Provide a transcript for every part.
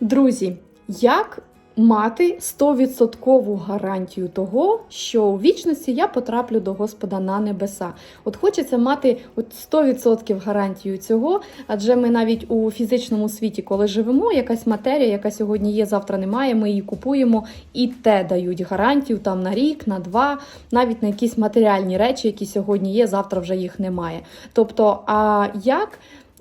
Друзі, як мати 100% гарантію того, що у вічності я потраплю до Господа на небеса? От хочеться мати от 100% гарантію цього, адже ми навіть у фізичному світі, коли живемо, якась матерія, яка сьогодні є, завтра немає, ми її купуємо і те дають гарантію там на рік, на два, навіть на якісь матеріальні речі, які сьогодні є, завтра вже їх немає. Тобто, а як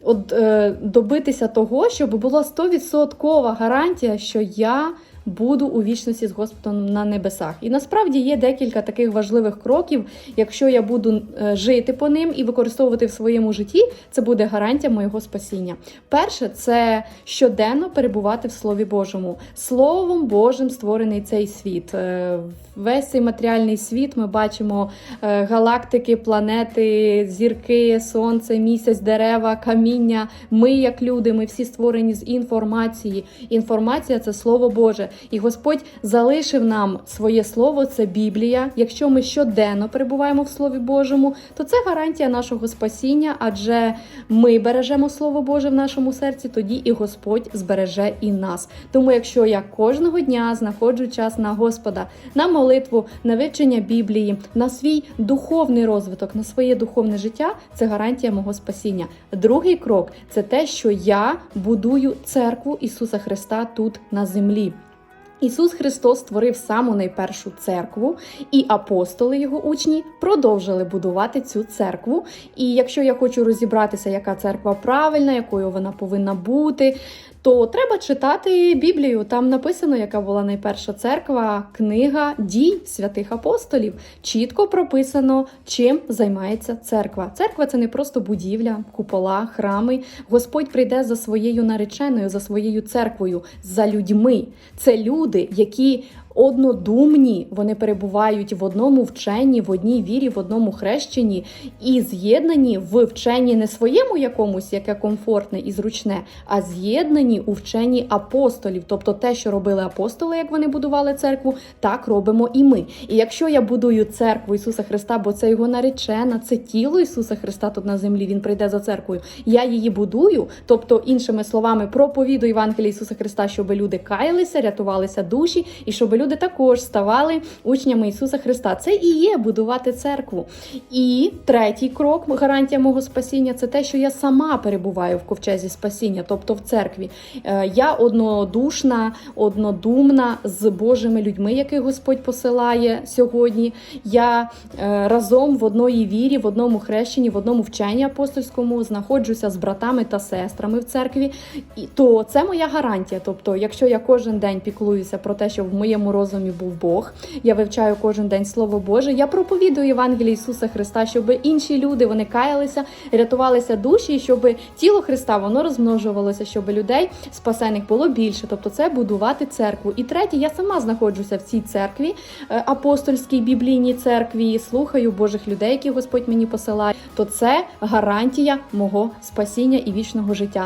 от е, добитися того, щоб була 100% гарантія, що я буду у вічності з Господом на небесах. І насправді є декілька таких важливих кроків. Якщо я буду е, жити по ним і використовувати в своєму житті, це буде гарантія моєго спасіння. Перше, це щоденно перебувати в Слові Божому. Словом Божим створений цей світ. Е, Весь цей матеріальний світ ми бачимо е, галактики, планети, зірки, сонце, місяць, дерева, каміння. Ми, як люди, ми всі створені з інформації. Інформація це слово Боже. І Господь залишив нам своє слово, це Біблія. Якщо ми щоденно перебуваємо в Слові Божому, то це гарантія нашого спасіння, адже ми бережемо Слово Боже в нашому серці, тоді і Господь збереже і нас. Тому, якщо я кожного дня знаходжу час на Господа, на молитву, на вивчення Біблії, на свій духовний розвиток, на своє духовне життя, це гарантія мого спасіння. Другий крок це те, що я будую церкву Ісуса Христа тут на землі. Ісус Христос створив саму найпершу церкву, і апостоли, його учні, продовжили будувати цю церкву. І якщо я хочу розібратися, яка церква правильна, якою вона повинна бути, то треба читати Біблію. Там написано, яка була найперша церква, книга дій святих апостолів. Чітко прописано, чим займається церква. Церква це не просто будівля, купола, храми. Господь прийде за своєю нареченою, за своєю церквою, за людьми. Це люди, які однодумні, вони перебувають в одному вченні, в одній вірі, в одному хрещенні і з'єднані в вченні не своєму якомусь, яке комфортне і зручне, а з'єднані у вченні апостолів. Тобто те, що робили апостоли, як вони будували церкву, так робимо і ми. І якщо я будую церкву Ісуса Христа, бо це його наречена, це тіло Ісуса Христа тут на землі, Він прийде за церквою. Я її будую, тобто, іншими словами, проповідую Євангелія Ісуса Христа, щоб люди каялися, рятувалися душі, і щоб люди також ставали учнями Ісуса Христа. Це і є будувати церкву. І третій крок, гарантія мого спасіння, це те, що я сама перебуваю в ковчезі спасіння, тобто в церкві. Е, Я однодушна, однодумна з Божими людьми, яких Господь посилає сьогодні. Я е, разом в одної вірі, в одному хрещенні, в одному вченні апостольському знаходжуся з братами та сестрами в церкві. І то це моя гарантія. Тобто, якщо я кожен день піклуюся про те, що в моєму розумі був Бог, я вивчаю кожен день Слово Боже, я проповідую Євангеліє Ісуса Христа, щоб інші люди вони каялися, рятувалися душі, і щоб тіло Христа воно розмножувалося, щоб людей спасених було більше. Тобто, це будувати церкву. І третє, я сама знаходжуся в цій церкві, е, апостольській біблійній церкві, слухаю Божих людей, які Господь мені посилає. То це гарантія мого спасіння і вічного життя.